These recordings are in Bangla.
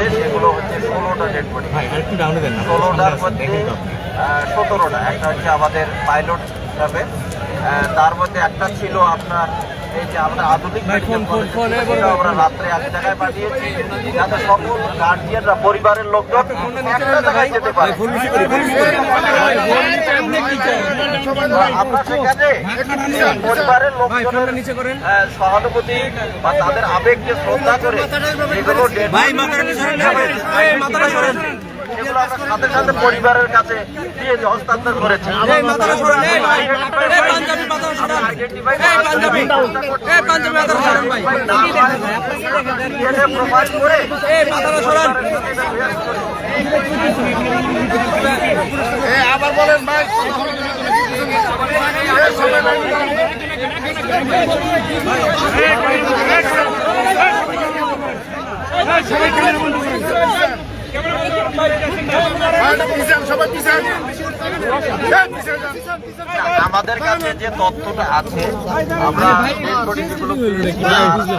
মধ্যে সেগুলো হচ্ছে ষোলোটা ডেড বডি দেন না। ষোলোটার মধ্যে। সতেরোটা। একটা হচ্ছে আমাদের পাইলট হিসাবে তার মধ্যে একটা ছিল আপনার এই যে আমরা আধুনিক রাত্রে এক জায়গায় পাঠিয়েছি। যাতে সকল গার্জিয়ানরা পরিবারের লোকজন একটা জায়গায় যেতে পারে। আমরা সেখানে পরিবারের লোকজনের সহানুভূতি বা তাদের আবেগকে শ্রদ্ধা করে এগুলো সেগুলো আমরা সাথে সাথে পরিবারের কাছে দিয়ে হস্তান্তর করেছি। আবার বলেন ভাই সবাই আমাদের কাছে যে তথ্যটা আছে আমরা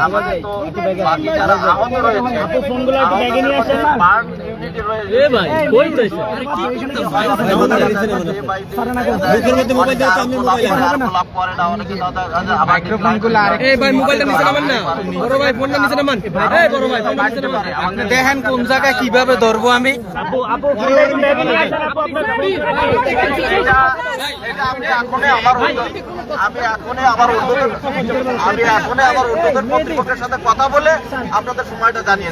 আমাদের তো বাকি যারা আহত রয়েছে দেখেন কোন জায়গায় কীভাবে ধরবো আমি এটা এটা আমি এখনই আমার আমি এখনই আমার উদ্যোগের আমি এখনই আমার উদ্যোগের কর্তৃপক্ষের সাথে কথা বলে আপনাদের সময়টা জানিয়ে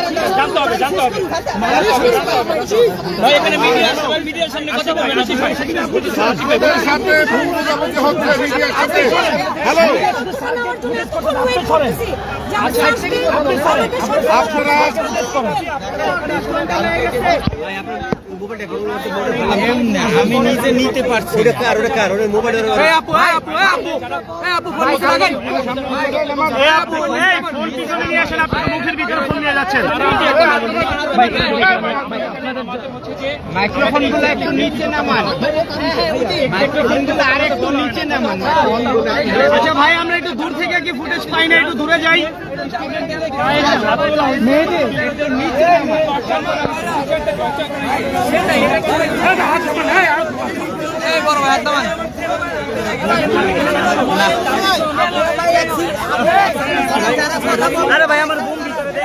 নয় নয় আমি নিজে নিতে পারছি মোবাইল এই আপু ফোন এই আপু মাইক্রোফোনগুলো একটু নিচে নামান। মাইক্রোফোনগুলো আর একটু নিচে নামান। আচ্ছা ভাই আমরা একটু দূর থেকে কি ফুটেজ পাই না একটু দূরে যাই। এই বড় ভাই একদম আরে ভাই আমার বোন ভিতরে দে।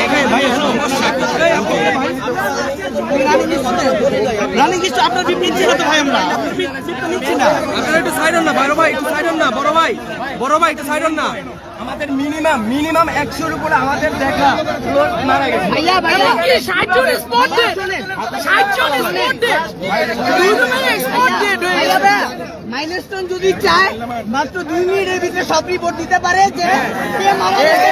রানিং কিছু আপনার বিপ নিচ্ছি তো ভাই আমরা নিচ্ছি না আপনারা একটু সাইড না বড় ভাই একটু সাইড না বড় ভাই বড় ভাই একটু সাইড না। আমাদের মিনিমাম মিনিমাম একশোর উপরে আমাদের দেখা। লোক মারা গেছে। ভাইয়া ভাইয়া মাইলস্টোন যদি চায় মাত্র দুই মিনিটের ভিতরে সব রিপোর্ট দিতে পারে যে মারা গেছে।